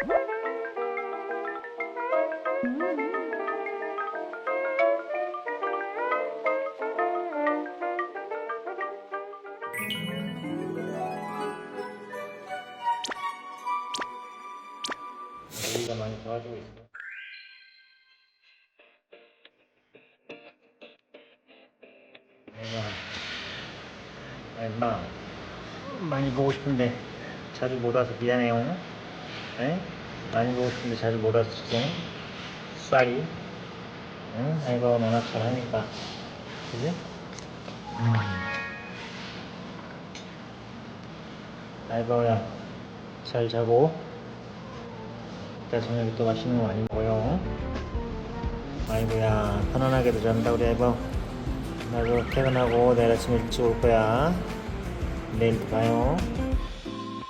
여기가 많이 좋아지고 있어요. 엄마, 엄마, 많이 보고 싶은데 자주 못 와서 미안해요. 에? 많이 보고 싶은데 자주 못 죄송. 쌀이. 응? 아이고 너나 잘하니까. 그지? 음. 아이고야 잘 자고 이따 저녁에 또 맛있는 거 많이 먹어요. 아이고야 편안하게도 잔다 우리 아이고. 나도 퇴근하고 내일 아침 일찍 올 거야. 내일 또 봐요.